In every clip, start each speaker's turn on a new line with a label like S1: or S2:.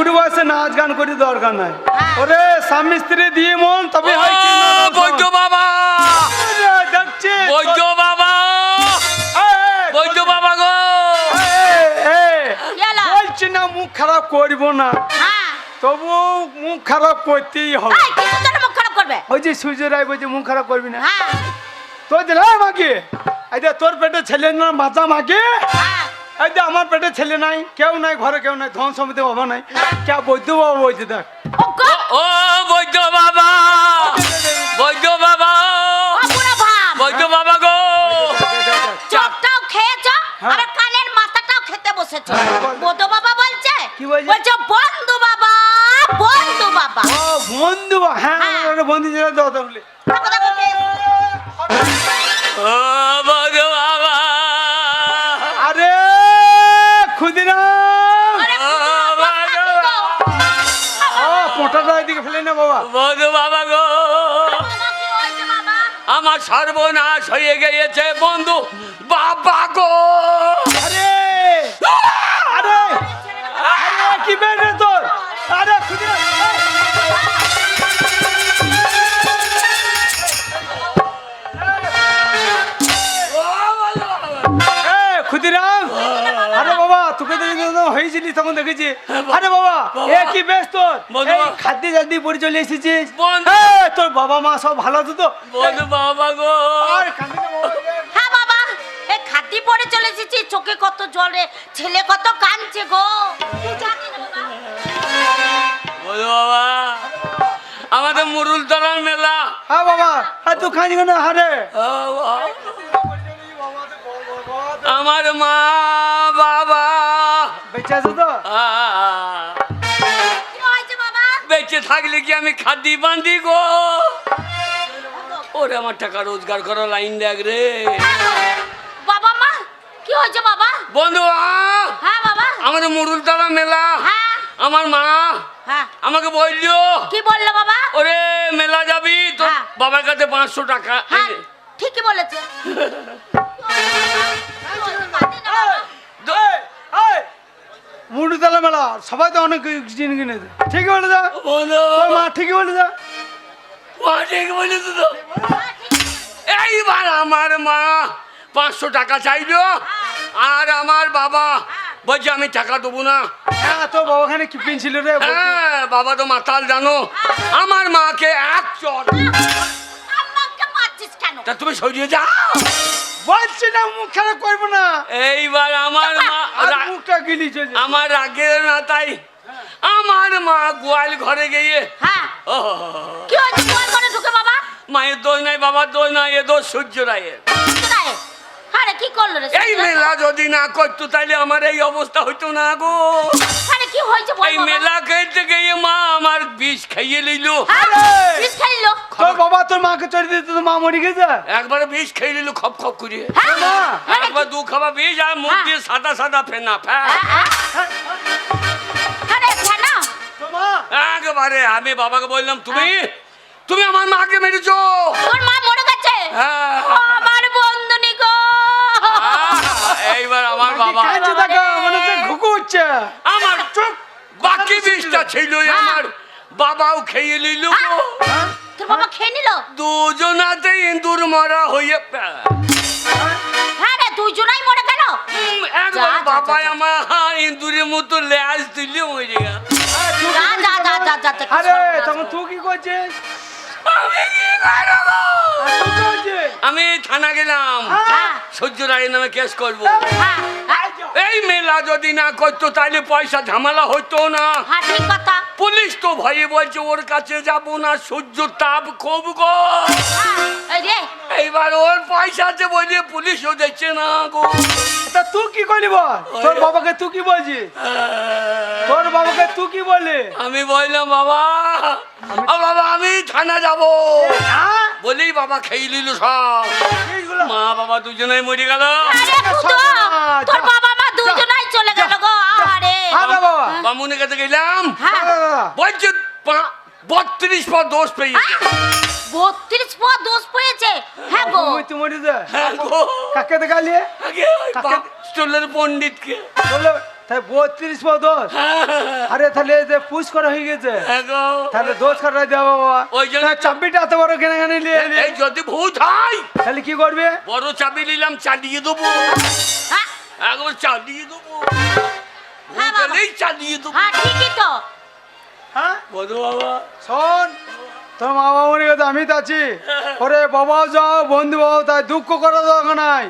S1: বুড়ি বয়সে নাচ গান করি দরকার নাই।
S2: হ্যাঁ।
S1: ওরে স্বামী স্ত্রী দিয়ে মন তবে হয়
S3: বৈদ্য বাবা!
S1: দেখছি
S3: বৈদ্য বাবা! বৈদ্য গো?
S1: বলছি না মুখ খারাপ করব না।
S2: হ্যাঁ।
S1: তবু মুখ খারাপ করতেই হবে।
S2: তোর মুখ খারাপ করবে?
S1: ওই যে সূর্য রায় বলছে মুখ খারাপ করবি না।
S2: হ্যাঁ।
S1: দিলাম মাকে যে তোর পেটে ছেলে না বাচ্চা মাকে
S2: হ্যাঁ।
S1: এই যে আমার পেটে ছেলে নাই কেউ নাই ঘরে কেউ নাই ধন সমিতি অভাব নাই। কে বৈদ্য বাবা বলছে দেখ।
S2: ও
S3: বৈদ্য বাবা! বৈদ্য বাবা! বৈদ্য বাবা গো!
S2: খেয়েছো
S1: হ্যাঁ।
S2: আর কানের মাথাটাও খেতে বসেছো।
S1: হ্যাঁ।
S2: বাবা বলছে?
S1: কি বলছে?
S2: বলছে বন্ধু বাবা বন্ধু বাবা।
S1: ও বন্ধু হ্যাঁ বন্ধু তাহলে।
S3: ও বৈদ্য সর্বনাশ হয়ে গিয়েছে বন্ধু। বাবা গো!
S1: আরে! আরে! কি বেড়ে তোর হয়েছিলি তখন দেখেছি। আরে বাবা এ কি বেশ তোর? খাদ্যে জাদ্দি পরে চলে এসেছিস? তোর বাবা মা সব ভালো আছে তো?
S3: বন্ধু বাবা গো।
S1: আর।
S2: হ্যাঁ বাবা চলে এসেছি। চোখে কত জলে ছেলে কত কাঁদছে গো। তুই বাবা।
S3: আমাদের মুরুল তলার মেলা।
S1: হ্যাঁ বাবা আর তুই খাঁজি না হারে।
S3: আমার মা বাবা।
S1: বেঁচে আছে তো?
S3: বেঁচে থাকলে কি আমি খাদ্যি বান্ধি গো? ওরে আমার টাকা রোজগার করা লাইন দেখ রে।
S2: বাবা মা কি হয়েছে বাবা?
S3: বন্ধু
S2: হ্যাঁ বাবা।
S3: আমাদের মুরুল তলা মেলা।
S2: হ্যাঁ।
S3: আমার মা।
S2: হ্যাঁ।
S3: আমাকে বলল।
S2: কি বলল বাবা?
S3: ওরে মেলা যাবি? তোর
S2: হ্যাঁ।
S3: বাবার কাছে পাঁচশো টাকা।
S2: হ্যাঁ। ঠিকই বলেছে।
S1: মেলা সবাই তো অনেক জিনিস কিনেছে ঠিকই বলে যা মা ঠিকই বলে যা
S3: মা ঠিক বলেছ তো এইবার আমার মা পাঁচশো টাকা চাইলো আর আমার বাবা বলছে আমি টাকা দেবো না
S1: হ্যাঁ তোর বাবাখানে কি পেনছিল রে
S3: হ্যাঁ বাবা তো মাতাল জানো আমার মাকে এক চট তা তুমি সরিয়ে যাও
S1: বলছি না মুখ খারাপ করব না।
S3: এইবার আমার মা
S1: মুখটা গিলি চলে
S3: আমার রাগের না তাই আমার মা গোয়াল ঘরে গিয়ে
S2: হ্যাঁ। কি হয়েছে? তোমার ঘরে ঢুকে বাবা।
S3: মায়ের দোষ নাই বাবার দোষ নাই এ দোষ সূর্য রায়ের।
S2: আরে কি করল রে
S3: এই মেলা যদি না করতো তাহলে আমার এই অবস্থা হইতো না গো।
S2: আরে কি হয়েছে বল
S3: এই মেলা খেতে গিয়ে মা আমার বিষ খাইয়ে লইল।
S2: হ্যাঁ, বিষ
S1: তোর বাবা তোর মাকে চড়ে দিতে তো মা মরে গেছে?
S3: একবার বিষ খেয়ে নিল খপ খপ করে।
S2: হ্যাঁ আরে
S3: একবার দু খাবা বিষ আর মুখ
S2: হ্যাঁ।
S3: দিয়ে সাদা সাদা ফেনা
S2: হ্যাঁ, হ্যাঁ।
S3: একবারে আমি বাবাকে বললাম তুমি তুমি আমার মাকে মেরেছো।
S2: তোর মা মরে গেছে?
S3: হ্যাঁ।
S2: আমার বন্ধুনি গো।
S3: এইবার আমার বাবা
S1: কাঁদছে দেখো মনে হচ্ছে ঘুঘু উঠছে
S3: আমার চুপ বাকি বিষটা ছিল
S2: হ্যাঁ।
S3: আমার বাবাও খেয়ে নিল গো।
S1: হ্যাঁ?
S2: তোর বাবা খেয়ে নিল?
S3: দুজনাতে ইন্দুর মরা হয়ে
S2: হ্যাঁ রে দুজনাই মরে গেল।
S3: একবার বাবা। আমার ইন্দুরের মতো ল্যাস দিল মরে গেল
S2: যা যা যা যা যা যা,
S1: আরে তখন তুই কি করছিস?
S3: আমি কি করব? থানা গেলাম।
S2: হ্যাঁ।
S3: সহ্য রায়ের নামে কেস করব।
S2: হ্যাঁ। হ্যাঁ,
S3: এই মেলা যদি না করতো তাহলে পয়সা ঝামেলা হতো না।
S2: হ্যাঁ ঠিক কথা।
S3: পুলিশ তো ভয়ে বলছে ওর কাছে যাব না সূর্য তাপ খুব গো। এইবার ওর পয়সা আছে বলে পুলিশও দেখছে না গো।
S1: তা তুই কি করলি বল? তোর বাবাকে তুই কি বলছিস? তোর বাবাকে তুই কি বললি?
S3: আমি বললাম বাবা বাবা আমি থানা যাব।
S1: হ্যাঁ?
S3: বলেই বাবা খেয়ে নিল সব। মা বাবা দুজনেই মরে গেল।
S2: তোর বাবা মা দুজনাই চলে গেল গো। আরে।
S1: হ্যাঁ বাবা।
S3: বামুনের কাছে গেলাম।
S2: হ্যাঁ।
S3: বলছে বত্রিশ পর দোষ পেয়েছে
S2: বত্রিশ পর দোষ পেয়েছে। হ্যাঁ গো
S3: হ্যাঁ
S1: কাকে দেখালি?
S3: চুলের পণ্ডিতকে।
S1: তাই বত্রিশ দোষ? আরে তাহলে যে পুষ করা হয়ে গেছে।
S3: হ্যাঁ গো।
S1: তাহলে দোষ করা দেওয়া বাবা।
S3: ওই জন্য-
S1: চাবিটা এত বড় কেনে কেনে নিয়ে
S3: এই যদি ভূত হয়
S1: তাহলে কি করবে?
S3: বড় চাবি নিলাম চালিয়ে দেবো।
S2: হ্যাঁ।
S3: একবার চালিয়ে দেবো।
S2: হ্যাঁ,
S3: ভূত
S2: বাবা।
S3: এলেই চালিয়ে দেবো।
S2: হ্যাঁ ঠিকই তো।
S1: হ্যাঁ?
S3: বলো বাবা।
S1: শোন তোর মা বাবা গেছে আমি তো আছি। ওরে বাবাও যাও বন্ধু বাবাও তাই দুঃখ দরকার নাই।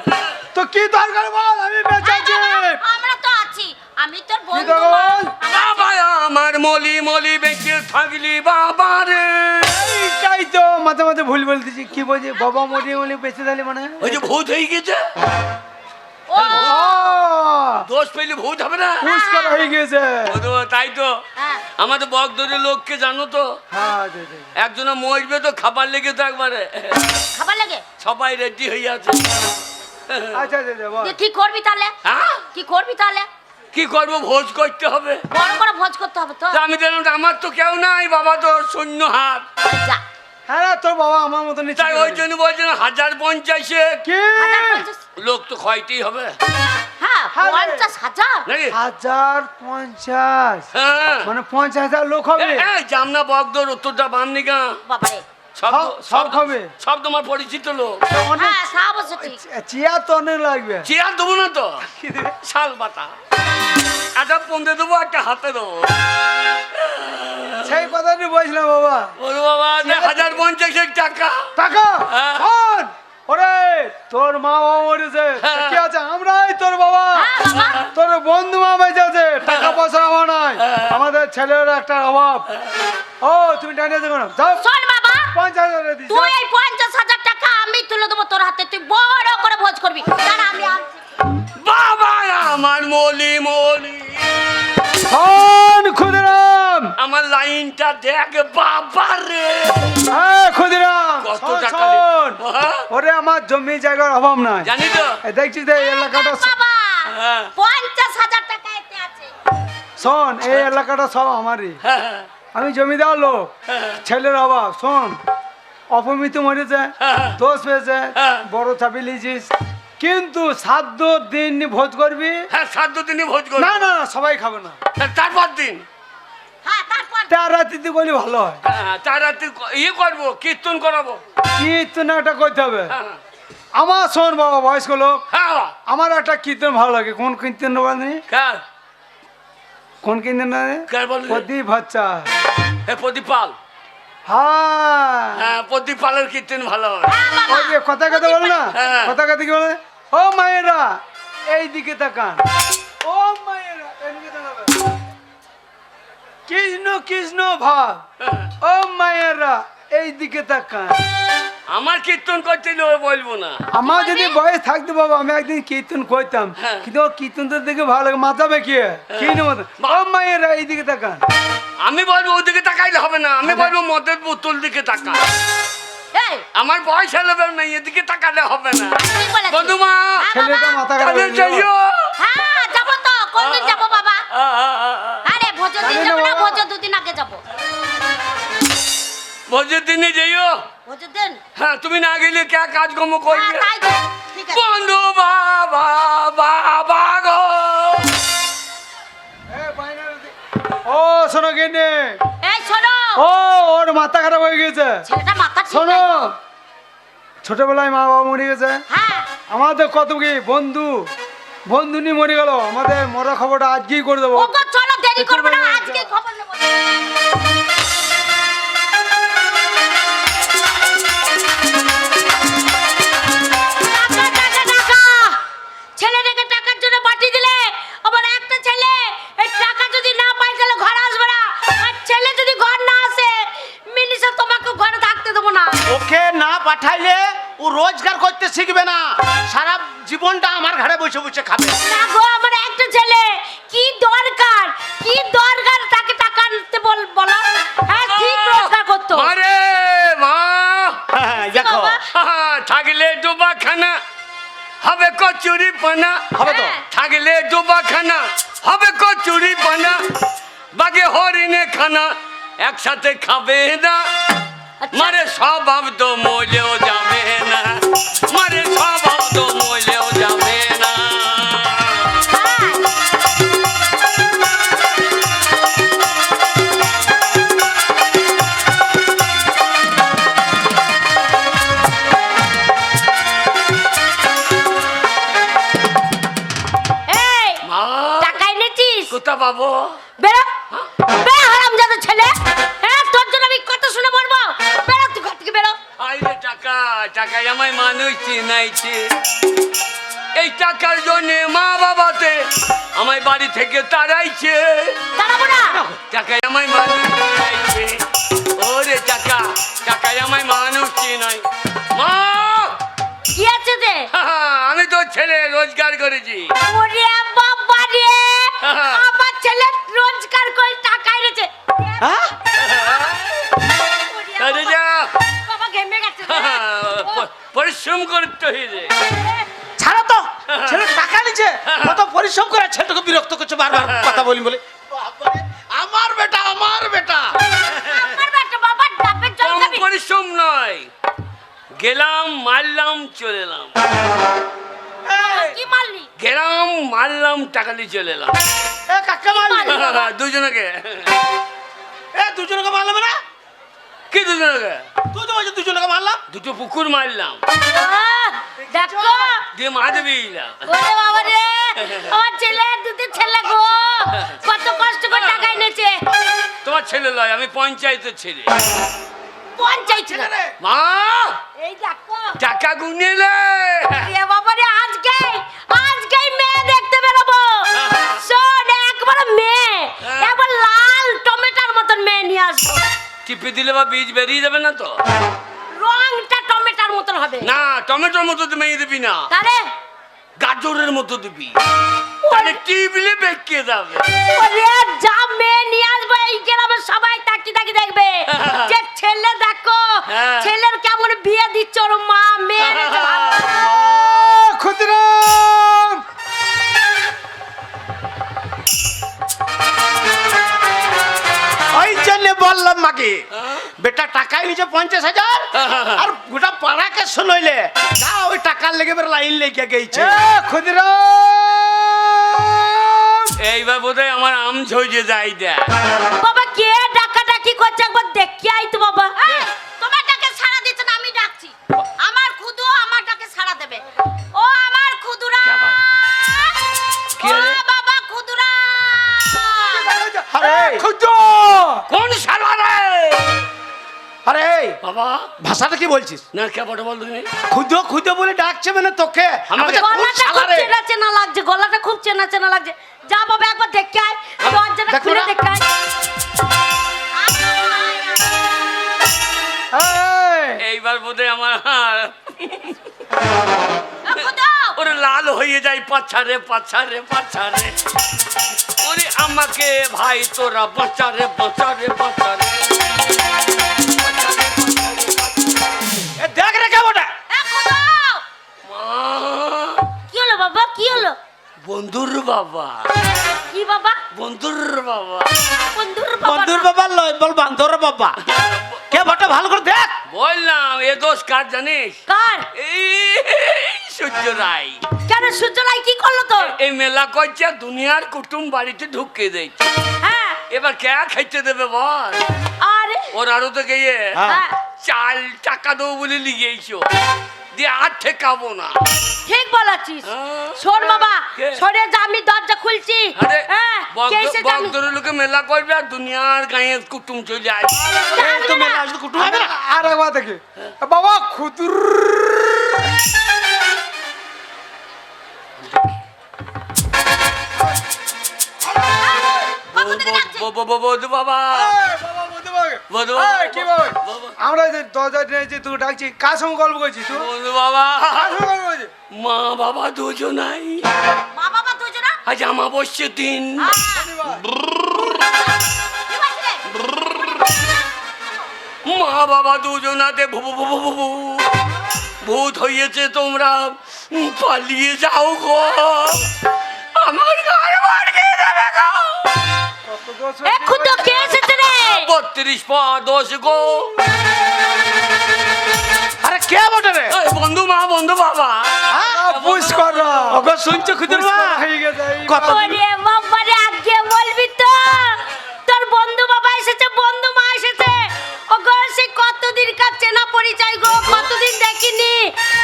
S1: তো কি দরকার বল আমি বেঁচে আছি।
S2: হ্যাঁ, বাবা, আমরা তো আছি। আমি তোর বন্ধু
S1: দরকার
S2: মা।
S1: বল?
S3: বাবা আমার মলি মলি বেঁচে থাকলি বাবা রে।
S1: এইটাই তো মাঝে মাঝে ভুল বলতেছি। কি বলছি? বাবা মরিয়ে মরিয়ে বেঁচে দিলি মানে?
S3: ওই যে ভূত হয়ে গেছে। দোষ পেলে ভূত হবে না।
S1: পুষ হয়ে গেছে
S3: তাই তো।
S2: হ্যাঁ।
S3: আমাদের বকদরের লোককে জানো তো?
S1: হ্যাঁ দে, দে।
S3: একজনে মরবে তো খাবার লেগে তো একবারে।
S2: খাবার লাগে?
S3: সবাই রেডি হয়ে আছে।
S1: আচ্ছা দে, দে, বল।
S2: তুই কি করবি তাহলে?
S3: হ্যাঁ?
S2: কি করবি তাহলে?
S3: কি করব? ভোজ করতে হবে।
S2: বড় করে ভোজ করতে হবে তো।
S3: আমি জানলাম আমার তো কেউ নাই বাবা তো শূন্য হাত।
S2: যা।
S1: হ্যাঁ তোর বাবা আমার মতো নিচে
S3: তাই ওই জন্য বলছেন হাজার পঞ্চাশে।
S1: কি?
S3: লোক তো ক্ষয়টি হবে।
S2: হ্যাঁ
S1: হ্যাঁ
S2: হাজার?
S1: পঞ্চাশ।
S3: হ্যাঁ।
S1: মানে পঞ্চাশ হাজার লোক হবে।
S3: জামনা বগদর উত্তরটা বামনি গা
S2: বাবারে
S3: সব
S1: সব- সব খাবে?
S3: সব তোমার পরিচিত লোক।
S2: হ্যাঁ তা অবশ্য ঠিক।
S1: চেয়ার তো অনেক লাগবে।
S3: চেয়ার দেবো না তো? শাল পাতা একটা পন্দে দেবো একটা হাতে দেবো।
S1: সেই কথা বলছিলাম বাবা।
S3: ওরে বাবা হাজার পঞ্চাশের টাকা।
S1: টাকা?
S3: হ্যাঁ।
S1: ওরে তোর মা বাবা মরেছে। কি আছে? আমরাই তোর বাবা।
S2: হ্যাঁ
S1: তোর বন্ধু মা বেঁচে আছে। টাকা পয়সা অভাব নাই। আমাদের ছেলের একটা অভাব। ও তুমি টানিয়ে দেখো না। যাও। পঞ্চাশ হাজার দিস
S2: তুই এই পঞ্চাশ হাজার টাকা আমি তুলে দেবো তোর হাতে। তুই বড় করে ভোজ করবি। দাঁড়া আমি আনছি।
S3: বাবা আমার মলি মলি।
S1: শোন ক্ষুদিরাম।
S3: আমার লাইনটা দেখ বাবা রে।
S1: হ্যাঁ ক্ষুদিরাম।
S3: কত
S1: শোন,
S3: টাকা হ্যাঁ?
S1: ওরে আমার জমি জায়গার অভাব নাই।
S3: জানি তো।
S1: এই দেখছিস তো এই এলাকাটা
S2: বাবা।
S3: হ্যাঁ।
S2: পঞ্চাশ হাজার টাকা এতে আছে।
S1: শোন এই এলাকাটা সব আমারই।
S3: হ্যাঁ, হ্যাঁ,
S1: আমি জমিদার লোক।
S3: হ্যাঁ।
S1: ছেলের অভাব শোন অপমৃত মরেছে
S3: হ্যাঁ।
S1: দোষ পেয়েছে
S3: হ্যাঁ।
S1: বড় চাপি লিয়েছিস কিন্তু সাধ্য দিন ভোজ করবি?
S3: হ্যাঁ সাত দিনই ভোজ করব।
S1: না না না, সবাই খাবে না।
S3: তারপর দিন।
S2: হ্যাঁ তারপর।
S1: তার রাত্রিতে করলে ভালো হয়।
S3: হ্যাঁ, তার রাত্রি ইয়ে করব কীর্তন করাবো।
S1: কীর্তন একটা করতে হবে।
S3: হ্যাঁ,
S1: আমার শোন বাবা বয়স্ক লোক।
S3: হ্যাঁ
S1: আমার একটা কীর্তন ভালো লাগে। কোন কীর্তন বলেনি কোন কীর্তন প্রদীপ বাচ্চা
S3: প্রদীপ
S1: হ্যাঁ।
S3: হ্যাঁ প্রদীপ পালের কীর্তন ভালো হয়।
S2: হ্যাঁ
S1: ওই যে কথা কথা বলে না?
S3: হ্যাঁ।
S1: কথা কথা কি বলে? ও মায়েরা এই দিকে তাকান। ও মায়েরা কৃষ্ণ কৃষ্ণ ভাব। ও মায়েরা এই দিকে তাকান।
S3: আমার কীর্তন করতে হলে বলব না।
S1: আমার যদি বয়স থাকতো বাবা আমি একদিন কীর্তন করতাম।
S3: হ্যাঁ।
S1: কিন্তু কীর্তন তো দেখে ভালো লাগে মাথা বেঁকিয়ে কি না মাথা ও মায়েরা এই দিকে তাকান।
S3: আমি বলব ওদিকে তাকাইলে হবে না আমি বলব মদের বোতল দিকে তাকা
S2: এই।
S3: আমার বয়স হলে নাই এদিকে তাকালে হবে না।
S2: বলেছিস।
S3: বন্ধুমা
S2: হ্যাঁ,
S1: ছেলেটা মাথা খারাপ গেল।
S3: যাইও।
S2: হ্যাঁ যাব তো কোনদিন যাব বাবা। আরে দিন
S1: না
S2: যাব না। দুদিন আগে যাব।
S3: দিনে যাইও।
S2: ভোজের দিন
S3: হ্যাঁ তুমি না গেলে কে কাজকর্ম
S2: হ্যাঁ
S3: করবে
S2: আছে।
S3: বন্ধু বাবা বাবা গো।
S1: ও শোনো কেনে
S2: এই শোনো।
S1: ও ওর মাথা খারাপ হয়ে গেছে
S2: ছেলেটা মাথা
S1: শোনো। ছোটবেলায় মা বাবা মরে গেছে।
S2: হ্যাঁ।
S1: আমাদের কত কি বন্ধু বন্ধু নিয়ে মরে গেল। আমাদের মরা খবরটা আজকেই করে দেবো।
S2: চলো দেরি করবে না
S1: একটু
S2: আজকে খবর নেব।
S4: খাবে
S2: না আচ্ছা।
S3: মারে স্বভাব তো যাবে চিনাইছে এই টাকার জন্য মা বাবাতে আমায় বাড়ি থেকে তাড়াইছে। টাকায় আমায় মানুষ চিনাইছে ওরে টাকা টাকায় আমায় মানুষ চিনাই মা!
S2: কি আছে
S3: আমি তো ছেলে রোজগার করেছি।
S2: ওরে বাবা রে আমার ছেলে রোজগার করে টাকা এনেছে।
S4: হ্যাঁ?
S3: পরিশ্রম করতে হইলে
S4: ছাড়ো তো ছেলে টাকা নিচ্ছে কত পরিশ্রম করে ছেলেটাকে বিরক্ত করছে বারবার কথা বলি বলে। আমার বেটা আমার বেটা।
S2: আমার বেটা বাবা ডাবের জল
S3: কম পরিশ্রম নয়। গেলাম মারলাম চলে এলাম।
S2: কি মারলি?
S3: গেলাম মারলাম টাকা দিয়ে চলে এলাম।
S4: এ কাকা মারলি?
S3: দুজনকে।
S4: এ দুজনকে মারলাম না?
S3: কি দুজনকে
S4: তুই তো বলছিস দুজনকে মারলাম?
S3: দুটো পুকুর মারলাম।
S2: দেখো।
S3: দিয়ে মাছ দিলাম
S2: ওরে বাবা রে আমার ছেলে দুটো ছেলে গো। কত কষ্ট করে টাকা এনেছে।
S3: তোমার ছেলে লয় আমি পঞ্চায়েতের ছেলে।
S2: পঞ্চায়েত ছিল
S3: মা!
S2: এই দেখো।
S3: টাকা গুনেলে
S2: এ বাবা রে আজকে আজকেই মেয়ে দেখতে বেরোবো। শোন একবার মেয়ে একবার লাল টমেটোর মতন মেয়ে নিয়ে আসব।
S3: টিপে দিলে বা বীজ বেরিয়ে যাবে না তো?
S2: রংটা টমেটোর মতন হবে।
S3: না টমেটোর মতো তুমি দিবি না।
S2: তাহলে?
S3: গাজরের মতো দিবি। তাহলে টিপলে বেঁকে যাবে।
S2: ওরে যা মেয়ে নিয়ে আসব এই গ্রামে সবাই তাকি তাকি দেখবে। যে ছেলে দেখো
S3: হ্যাঁ।
S2: ছেলের কেমন বিয়ে দিচ্ছ ওর মা মেয়ে এনেছে
S4: জন্য বললাম মাকে বেটা টাকাই নিচে পঞ্চাশ হাজার আর গোটা পাড়াকে শুনইলে যা ওই টাকার লেগে বের লাইন লেগে গেছে।
S1: এ ক্ষুদিরাম!
S3: এইবার বোধহয় আমার আম ঝইয়ে যাই দেখ
S2: বাবা কে ডাকা ডাকি করছে একবার দেখি আই তো বাবা। তোমার ডাকে সাড়া দিচ্ছে না আমি ডাকছি। আমার খুদু আমার ডাকে সাড়া দেবে। ও বাবা।
S4: ভাষাটা কি বলছিস?
S3: না কে বড় বল তুমি?
S4: খুদ খুদ বলে ডাকছে মানে তোকে।
S3: আমাকে
S4: আমাকে
S2: গলাটা খুব চেনা চেনা লাগছে গলাটা খুব চেনা চেনা লাগছে। যা বাবা একবার দেখে আয়। দরজাটা খুলে দেখে আয়।
S3: এইবার বোধহয় আমার ওরে লাল হয়ে যায় পাছারে পাছারে পাছারে। ওরে আমাকে ভাই তোরা বাঁচারে বাঁচারে বাঁচারে বন্ধুর বাবা।
S2: কি বাবা?
S3: বন্ধুর বাবা।
S2: বন্ধুর বাবা
S4: বন্ধুর বাবা লয় বল বান্ধর বাবা। কে বটা? ভালো করে দেখ।
S3: বললাম এ দোষ কার জানিস?
S2: কার?
S3: এই সূর্য রায়।
S2: কেন সূর্যলাই কি করল তো
S3: এই মেলা কইছে দুনিয়ার কুটুম বাড়িতে ঢুকিয়ে দিয়েছে।
S2: হ্যাঁ।
S3: এবার কে খাইতে দেবে বল?
S2: আরে।
S3: ওর আরও তো গিয়ে।
S4: হ্যাঁ।
S2: হ্যাঁ
S3: চাল টাকা দেবো বলে লিগেইছো দিয়ে আর ঠেকাবো না
S2: ঠিক বলেছিস
S3: হ্যাঁ।
S2: শোন বাবা সরে যা আমি দরজা খুলছি হ্যাঁ
S3: লোকে মেলা করবে আর দুনিয়ার গায়ে কুটুম চলে আসবে
S4: কুটুম
S1: আর একবার দেখি বাবা ক্ষুদ্র
S3: ব- ব- ব- বাবা
S1: আমরা যে দরজা নিয়েছি তুই ডাকছি কার সঙ্গে গল্প করছিস তুই?
S3: বধু বাবা।
S1: কার সঙ্গে গল্প করছিস?
S3: মা বাবা দুজনাই।
S2: মা বাবা দুজনা?
S3: আজ আমাবস্যা দিন।
S2: কি বলছিলে?
S3: মা বাবা দুজনাতে। ভূত হয়েছে তোমরা পালিয়ে যাও গো। আমার ঘর মারিয়ে দেবে গো।
S1: কত দোষ
S2: এ খুদো কে এসেছে রে
S3: বত্রিশ পা দশ গো।
S4: আরে কে বটে রে?
S3: বন্ধু মা বন্ধু বাবা।
S1: পুষ কর।
S4: ওগো শুনছো খুদের মা?
S1: হয়ে গেছে
S4: কত
S2: ওরে বাবা আগে বলবি তো তোর বন্ধু বাবা এসেছে বন্ধু মা এসেছে। ওগো সে কতদিন কার চেনা পরিচয় গো? কতদিন দেখিনি।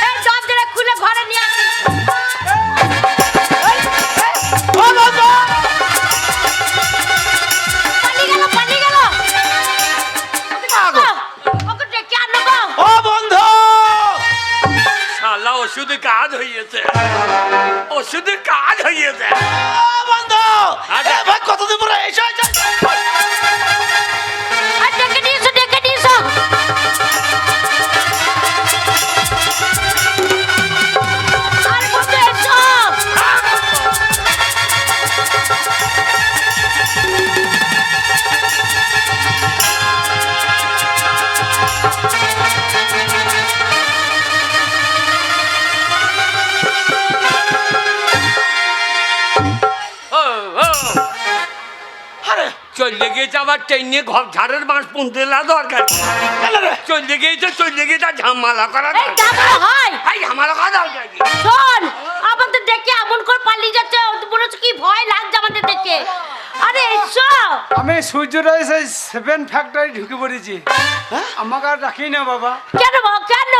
S2: এই দরজাটা খুলে ঘরে নিয়ে আসি
S4: শুধু কাজ
S3: হয়ে যায়। বন্ধু আচ্ছা। কতদিন পরে এসে। আবার ট্রেনে ঘর ঝাড়ের বাঁশ পুনতে লা দরকার? চলে গেছে চলে গেছে ঝামালা করা
S2: হয়।
S3: ঝামালা করা দরকার
S2: শোন আমাদের দেখে এমন করে পালিয়ে যাচ্ছে মনে হচ্ছে কি ভয় লাগছে আমাদের দেখে। আরে এসো।
S1: আমি সূর্যরায় সেই সেভেন ফ্যাক্টরি ঢুকে পড়েছি।
S4: হ্যাঁ?
S1: আমাকে আর রাখি না বাবা।
S2: কেন বাবা, কেন?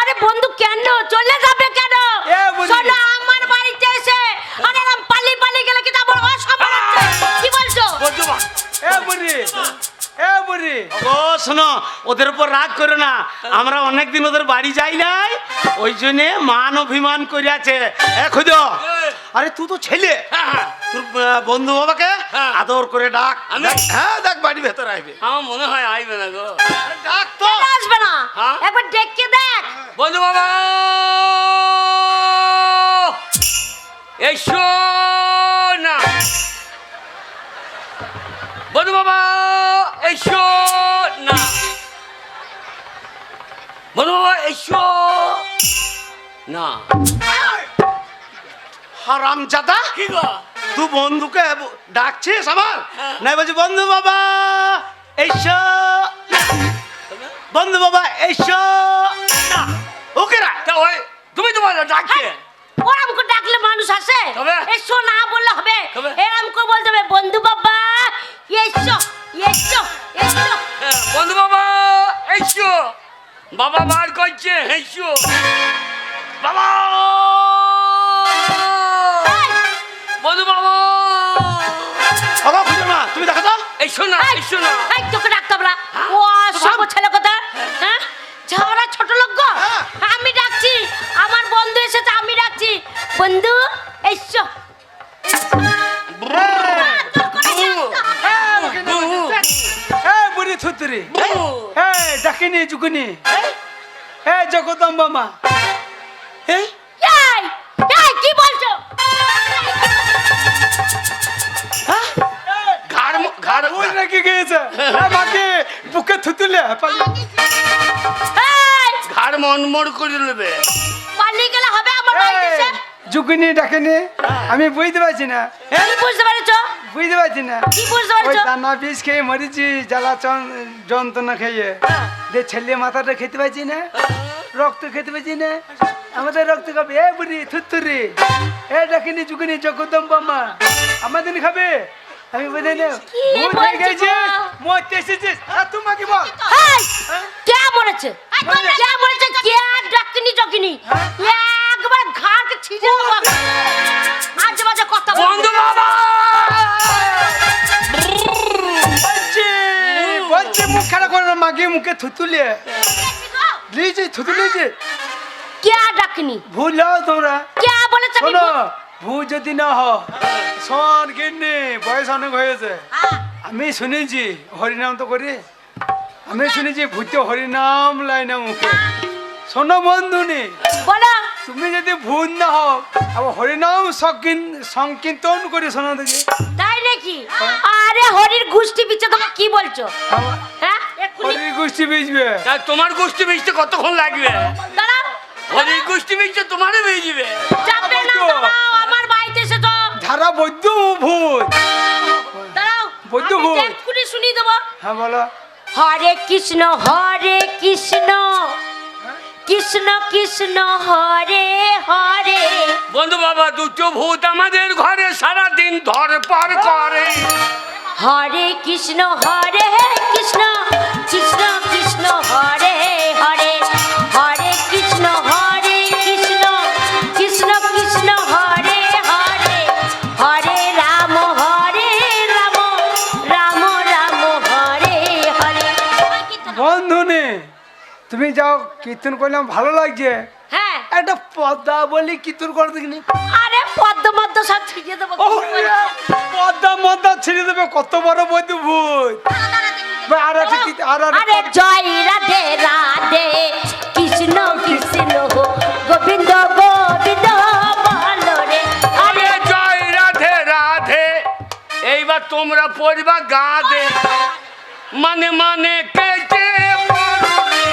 S2: আরে বন্ধু কেন? চলে যাবে কেন? শোনো আমার বাড়িতে
S4: শোনো ওদের উপর রাগ করো না। আমরা অনেকদিন ওদের বাড়ি যাই নাই ওই জন্যে মান অভিমান করিয়াছে। খুদ। আরে তুই তো ছেলে।
S3: হ্যাঁ, হ্যাঁ।
S4: তোর বন্ধু বাবাকে
S3: হ্যাঁ।
S4: আদর করে ডাক। দেখ, হ্যাঁ দেখ বাড়ি ভেতর আসবে
S3: আমার মনে হয় আইবে না গো।
S4: ডাক তো।
S2: আসবে না? একবার ডেকে দেখ।
S3: বন্ধু বাবা! এসো না। বন্ধু বাবা এসো না। বন্ধু বাবা এসো না।
S4: হারাম জাদা
S3: কি গো?
S4: তুই বন্ধুকে ডাকছিস আমার?
S3: হ্যাঁ।
S4: নাই বলছি বন্ধু বাবা এসো বন্ধু বাবা এসো না। ওকে রা
S3: তা ওই তুমি তোমার ডাকছে
S2: ওরম করে ডাকলে মানুষ আসে। এসো না বললে হবে? এরম করে বলতে হবে বন্ধু বাবা এসো এসো এসো।
S3: হ্যাঁ, বন্ধু বাবা এসো। বাবা বার করছে এসো। বাবা! বন্ধু বাবা!
S4: বাবা খুঁজো না তুমি দেখো তো।
S3: এসো না
S2: এই,
S3: এসো না।
S2: এই তোকে ডাকতে হবে না। ও সব ছেলে কথা হ্যাঁ? ছোট লোক গো।
S4: হ্যাঁ।
S2: আমি ডাকছি। আমার বন্ধু এসেছে আমি ডাকছি। বন্ধু এসো।
S1: এ বুড়ি থুতুরি। এ ডাকিনি চুকুনি এ? জগদম্বা মা
S4: এই
S2: এই এই কি বলছো?
S4: হ্যাঁ?
S3: ঘাড় ম- ঘাড়
S1: ওই নাকি গিয়েছে এ বুকে থুতুলে
S3: ঘাড় মনমর করে নেবে।
S2: পালিয়ে গেলে হবে আমার বাড়িতে এসে
S1: জুকুনি ডাকেনি আমি বুঝতে পারছি না।
S2: বুঝতে পেরেছ
S1: বুঝতে পারছি না। ওই দানা বিষ খেয়ে মরেছি জ্বালা যন্ত্রণা খেয়ে। যে ছেলে মাথাটা খেতে পারছি না রক্ত খেতে পারছি না আমাদের রক্ত খাবে। এ বুড়ি থুত্তুরি এ ডাকিনি চুকুনি জগদম্বা মা আমাদের খাবে? আমি বুঝে না। ভূত হয়ে গেছিস? মরতে এসেছিস? আর তোমাকে বল?
S2: এই কে মরেছে? কে মরেছে? কে ডাকিনি ডাকিনি
S1: মুখে থুতুলে লিয়েছি থুতু লিয়েছি।
S2: কে ডাকিনি?
S1: ভুল হও তোমরা।
S2: কে বলেছে
S1: শোনো
S2: বল-
S1: ভূ যদি না হ শোন কিন্নি বয়স অনেক হয়েছে।
S2: হ্যাঁ,
S1: আমি শুনেছি হরিনাম তো করি। আমি শুনেছি ভূত হরিনাম লাই না মুখে। শোনো বন্ধুনি।
S2: বলো।
S1: তুমি যদি ভূত না হও আবার হরিনাম সংকিন- সংকীর্তন করে শোনা দেখি।
S2: তাই নাকি? আরে হরির গুষ্টি পিছে তোমার কি বলছো? হ্যাঁ?
S1: হরির গোষ্ঠী বেচবে
S3: তোমার গোষ্ঠী বেচতে কতক্ষণ লাগবে? ওই গোষ্ঠী বেচতে তোমারও বেচবে
S2: চাপবে না আমার বাড়িতে এসে তো।
S1: ধারা বৈদ্য ভূত।
S2: দাঁড়াও
S1: বৈদ্য
S2: আমি
S1: ভূত।
S2: শুনিয়ে দেবো।
S1: হ্যাঁ বলো।
S2: হরে কৃষ্ণ হরে কৃষ্ণ। কৃষ্ণ কৃষ্ণ হরে হরে।
S3: বন্ধু বাবা দুটো ভূত আমাদের ঘরে সারা দিন ধরপর করে।
S2: হরে কৃষ্ণ হরে কৃষ্ণ কৃষ্ণ
S1: তুমি যাও কীর্তন করলাম ভালো লাগছে।
S2: হ্যাঁ।
S1: একটা পদ্মা বলি কীর্তন করে দেখিনি
S2: আরে পদ্ম সব দেবো
S1: পদ্মা মদ্দা ছেড়ে দেবে কত বড় বৈদ্য ভূত। বা আর একটা আর
S2: আরে জয় রাধে রাধে কৃষ্ণ কৃষ্ণ গোবিন্দ গোবিন্দ আরে
S3: আরে জয় রাধে রাধে এইবার তোমরা পড়বা গা দে। মানে মানে কেটে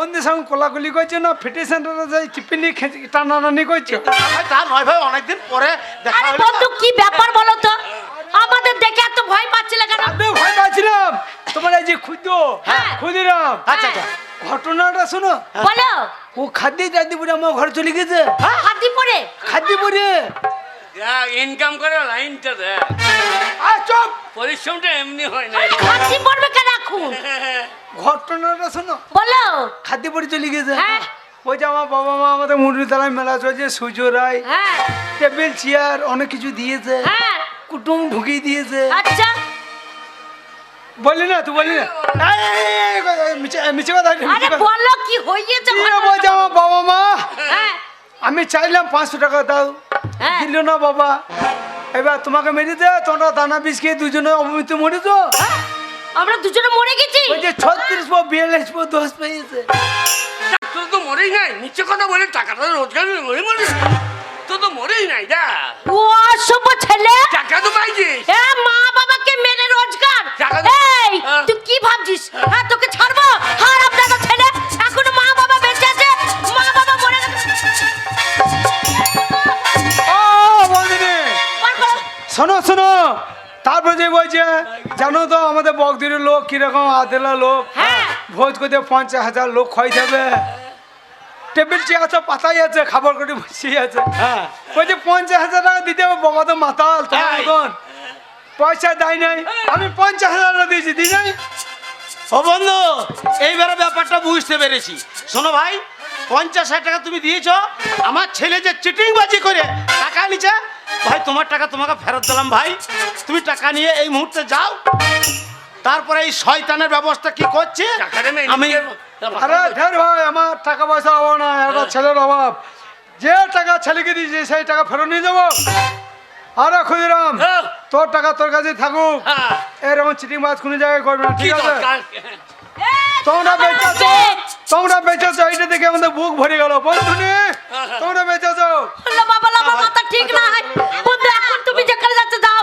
S1: বন্ধুর সঙ্গে কোলাকুলি করছ না ফিটি সেন্টারে যাই টিফিনি টানাটানি করছ।
S4: ভাই তা নয় ভাই অনেকদিন পরে দেখা
S2: আরে
S4: হলো।
S2: বন্ধু কি ব্যাপার বলো তো? আমাদের দেখে এত ভয় পাচ্ছিলে কেন?
S1: আমি ভয় পাচ্ছিলাম। তোমার এই যে খুঁজো
S2: হ্যাঁ।
S1: খুদিরাম
S4: আচ্ছা আচ্ছা।
S1: ঘটনাটা শোনো।
S2: বলো।
S1: ও খাদ্যে দাদিপুরে আমার ঘরে চলে গেছে।
S2: হাতি পরে
S1: খাদ্যপুরে।
S3: ইনকাম করে লাইনটা দেখ।
S1: আর চুপ!
S3: পরিশ্রমটা এমনি হয় না।
S2: হাতি পড়বে কেন এখন?
S1: ঘটনাটা শোনো
S2: বলো।
S1: খাদ্যপুরে চলে গেছে
S2: হ্যাঁ।
S1: ওই যে আমার বাবা মা আমাদের মুরগি তলায় মেলা চলছে সূর্য রায়
S2: হ্যাঁ।
S1: টেবিল চেয়ার অনেক কিছু দিয়েছে।
S2: হ্যাঁ।
S1: কুটুম ঢুকিয়ে দিয়েছে।
S2: আচ্ছা।
S1: বললি না তুই বললি না? মিছে- কথা
S2: আরে বলো কি হয়েছে
S1: আমার বাবা মা?
S2: হ্যাঁ।
S1: আমি চাইলাম পাঁচশো টাকা দাও। দিল না বাবা? এবার তোমাকে মেরে দে তোমরা দানা বিষ খেয়ে দুজনে মরে
S2: আমরা দুজনে মরে গেছি।
S1: ওই যে ছত্রিশ পো বিয়াল্লিশ পো দোষ পেয়েছে।
S3: তোর তো মরেই নাই নিচে কথা বলে টাকাটা রোজগার মরে মরে। তোর তো মরেই নাই যা।
S2: ও অসভ্য ছেলে।
S3: টাকা তো পাইছিস।
S2: এ মা বাবাকে মেরে রোজগার। এই
S3: হ্যাঁ।
S2: তুই কি ভাবছিস? হ্যাঁ তোকে ছাড়বো? হারাম দাদা
S1: শোনো শোনো। তারপরে যে বলছে জানো তো আমাদের বকদির লোক কীরকম আদেলা লোক?
S2: হ্যাঁ।
S1: ভোজ করতে পঞ্চাশ হাজার লোক খাই যাবে টেবিল চেয়ার আছে পাতাই আছে খাবার করে বসিয়ে আছে।
S4: হ্যাঁ।
S1: বলছে পঞ্চাশ হাজার টাকা দিতে হবে বাবা তো মাতাল তোমার পয়সা দেয় নাই। আমি পঞ্চাশ হাজার টাকা দিয়েছি দিই নাই।
S4: ও বন্ধু এইবারে ব্যাপারটা বুঝতে পেরেছি। শোনো ভাই পঞ্চাশ হাজার টাকা তুমি দিয়েছ আমার ছেলে যে চিটিং বাজি করে টাকা নিচ্ছে ভাই তোমার টাকা তোমাকে ফেরত দিলাম ভাই। তুমি টাকা নিয়ে এই মুহূর্তে যাও। তারপরে এই শয়তানের ব্যবস্থা কি করছে? আমি
S1: আরে ঢের ভাই আমার টাকা পয়সা অভাব না একটা ছেলের অভাব। যে টাকা ছেলেকে দিয়েছি সেই টাকা ফেরত নিয়ে যাব। আরে ক্ষুদিরাম
S3: হ্যাঁ।
S1: তোর টাকা তোর কাছে থাকুক।
S3: হ্যাঁ।
S1: এরকম চিটিং বাজ কোনো জায়গায় করবে না ঠিক আছে? তোমরা বেঁচেছো
S2: বেচ।
S1: তোমরা বেঁচেছো এইটা দেখে আমাদের বুক ভরে গেল। বন্ধুনি তোমরা বেঁচেছো?
S2: বলল বাবা লাবা মাথা ঠিক না বন্ধু এখন তুমি যেখানে যাচ্ছে যাও।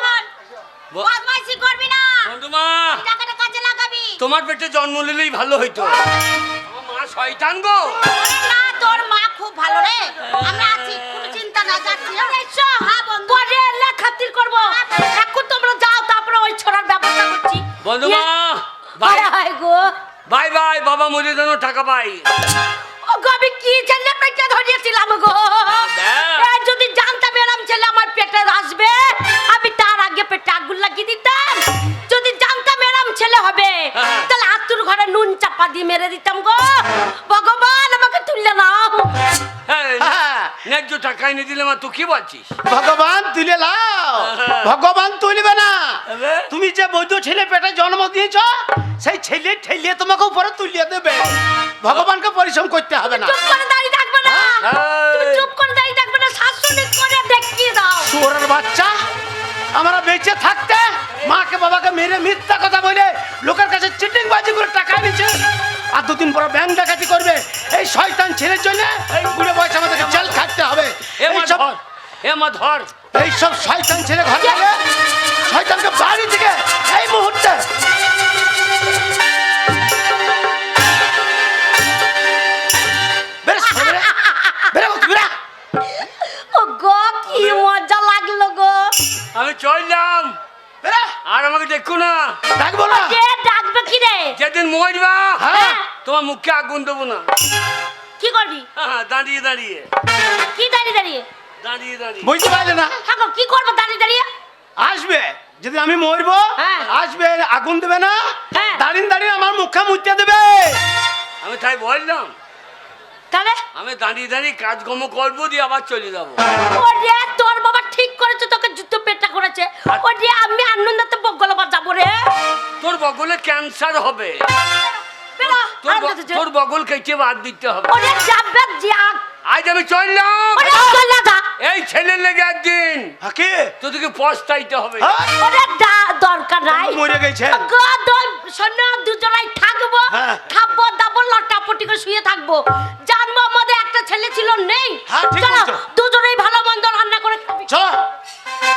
S2: বদমাইশি করবি না।
S3: বন্ধুমা
S2: টাকাটা কাজে লাগাবি।
S3: তোমার পেটে জন্ম নিলেই ভালো হইতো। আমার মা শয়তান গো।
S2: না তোর মা খুব ভালো রে। আমরা আছি কোনো চিন্তা নাই যাচ্ছি। এসো। হ্যাঁ বন্ধু। পরে এলে খাতির করব। এখন তোমরা যাও তারপরে ওই ছোড়ার ব্যবস্থা করছি।
S3: বন্ধুমা
S2: ইয়ে,
S3: বাই
S2: হায় গো।
S3: বাই বাই বাবা মরে যেন টাকা পাই
S2: ও গো আমি কি ছেলে পেটে ধরিয়েছিলাম গো। যদি জানতাম এরম ছেলে আমার পেটে আসবে আমি তার আগে পেটে আগুন লাগিয়ে দিতাম যদি জানতাম এরম ছেলে হবে
S3: হ্যাঁ।
S2: তাহলে আতুর ঘরে নুন চাপা দিয়ে মেরে দিতাম গো ভগবান আমাকে তুললে নাও
S3: হ্যাঁ
S4: হ্যাঁ।
S3: ন্যায্য টাকা এনে দিলে মা তুই কি বলছিস?
S4: ভগবান তুলে লাও।
S3: হ্যাঁ।
S4: ভগবান তুলবে না। তুমি যে বৈধ ছেলে পেটে জন্ম দিয়েছ সেই ছেলে ঠেলিয়ে তোমাকে উপরে তুলিয়ে দেবে। ভগবানকে পরিশ্রম করতে হবে না।
S2: চুপ করে দাঁড়িয়ে থাকবে না।
S3: হ্যাঁ।
S2: তুমি চুপ করে দাঁড়িয়ে থাকবে না করে দেখিয়ে দাও।
S4: শুয়োরের বাচ্চা আমরা বেঁচে থাকতে মাকে বাবাকে মেরে মিথ্যা কথা বলে লোকের কাছে চিটিং বাজি করে টাকা নিচ্ছে আর দুদিন পরে ব্যাংক ডাকাতি করবে। এই শয়তান ছেলের জন্য এই বুড়ো বয়স আমাদেরকে জেল খাটতে হবে।
S3: এ মা
S4: এইসব
S3: ধর এ মা ধর।
S4: এইসব শয়তান ছেলে ঘর শয়তানকে বাড়ি থেকে এই মুহূর্তে বেরো, বেরো, বেরো, বেরো।
S2: ও গো কি মজা লাগল গো।
S3: আমি চললাম। আর আমাকে দেখো না।
S4: ডাকবো না।
S2: কে কি রে
S3: যেদিন মরবা
S4: হ্যাঁ।
S3: তোমার মুখে আগুন দেবো না।
S2: কি করবি?
S3: হ্যাঁ, দাঁড়িয়ে দাঁড়িয়ে।
S2: কি দাঁড়িয়ে দাঁড়িয়ে?
S3: দাঁড়িয়ে দাঁড়িয়ে।
S4: বুঝতে পারলে না?
S2: থাকো কি করব দাঁড়িয়ে দাঁড়িয়ে?
S4: আসবে। যদি আমি মরবো
S2: হ্যাঁ।
S4: আসবে আগুন দেবে না?
S2: হ্যাঁ।
S4: দাঁড়িয়ে দাঁড়িয়ে আমার মুখে মুতে দেবে।
S3: আমি তাই বললাম।
S2: তাহলে?
S3: আমি দাঁড়িয়ে দাঁড়িয়ে কাজকর্ম করব দিয়ে আবার চলে যাব।
S2: তোর বাবা ঠিক করেছে জুতো পেটা আমি আনন্দতে বগলবার যাব রে।
S3: তোর বগলে ক্যান্সার হবে। তোর বগল কেটে বাদ দিতে হবে।
S2: ওরে যাবে যাক।
S3: আজ আমি চললাম
S2: চলে
S3: এই ছেলের লেগে একদিন।
S4: হাকে?
S3: তোদেরকে পস্তাইতে হবে।
S4: হ্যাঁ?
S2: ওরে দা- দরকার নাই।
S4: মরে গেছে।
S2: শোনো দুজনাই থাকব।
S4: হ্যাঁ।
S2: খাব দাবো লটাপটি করে শুয়ে থাকব। জানব আমাদের একটা ছেলে ছিল নেই।
S4: হ্যাঁ,
S2: চলো
S4: বলছো।